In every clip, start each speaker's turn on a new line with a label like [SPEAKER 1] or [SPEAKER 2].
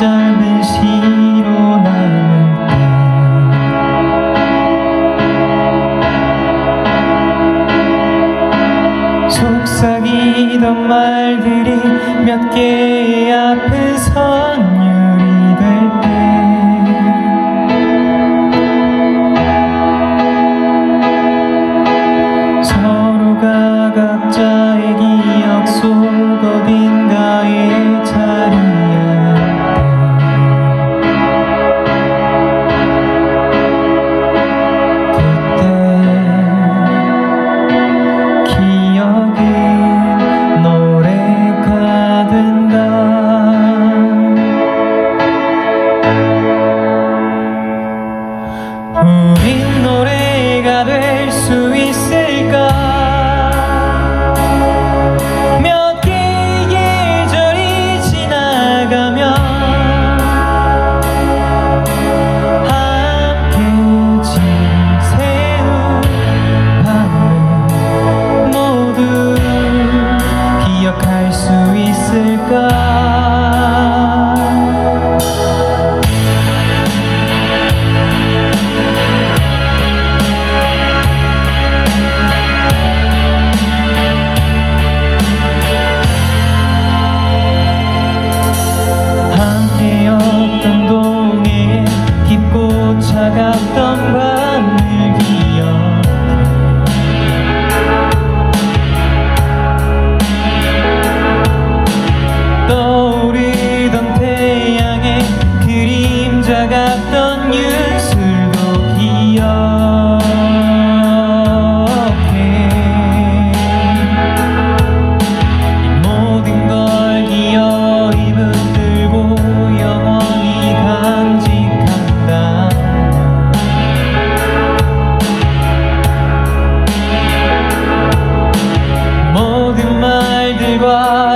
[SPEAKER 1] 짧은 시로 남을 때 속삭이던 말들이 몇개 앞에 선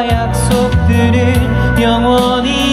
[SPEAKER 1] 약속들을 영원히